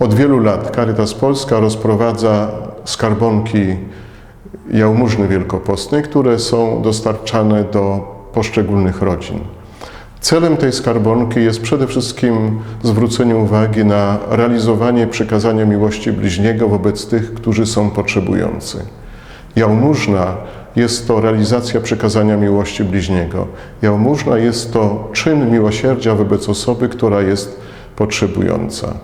Od wielu lat Caritas Polska rozprowadza skarbonki jałmużny wielkopostnej, które są dostarczane do poszczególnych rodzin. Celem tej skarbonki jest przede wszystkim zwrócenie uwagi na realizowanie przykazania miłości bliźniego wobec tych, którzy są potrzebujący. Jałmużna jest to realizacja przykazania miłości bliźniego. Jałmużna jest to czyn miłosierdzia wobec osoby, która jest potrzebująca.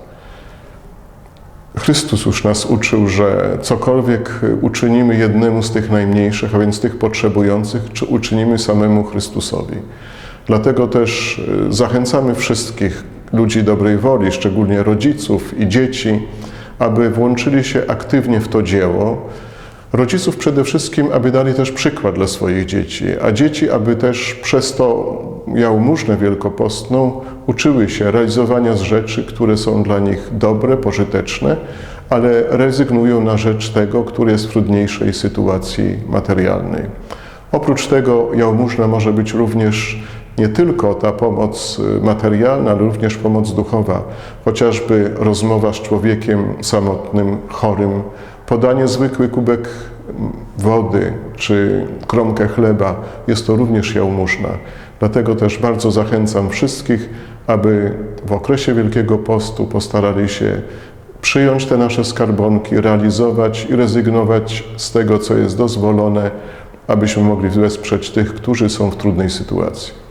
Chrystus już nas uczył, że cokolwiek uczynimy jednemu z tych najmniejszych, a więc tych potrzebujących, czy uczynimy samemu Chrystusowi. Dlatego też y, zachęcamy wszystkich ludzi dobrej woli, szczególnie rodziców i dzieci, aby włączyli się aktywnie w to dzieło. Rodziców przede wszystkim, aby dali też przykład dla swoich dzieci, a dzieci, aby też przez to jałmużnę wielkopostną uczyły się realizowania z rzeczy, które są dla nich dobre, pożyteczne, ale rezygnują na rzecz tego, który jest w trudniejszej sytuacji materialnej. Oprócz tego jałmużna może być również nie tylko ta pomoc materialna, ale również pomoc duchowa, chociażby rozmowa z człowiekiem samotnym, chorym, podanie zwykły kubek wody czy kromkę chleba, jest to również jałmużna. Dlatego też bardzo zachęcam wszystkich, aby w okresie Wielkiego Postu postarali się przyjąć te nasze skarbonki, realizować i rezygnować z tego, co jest dozwolone, abyśmy mogli wesprzeć tych, którzy są w trudnej sytuacji.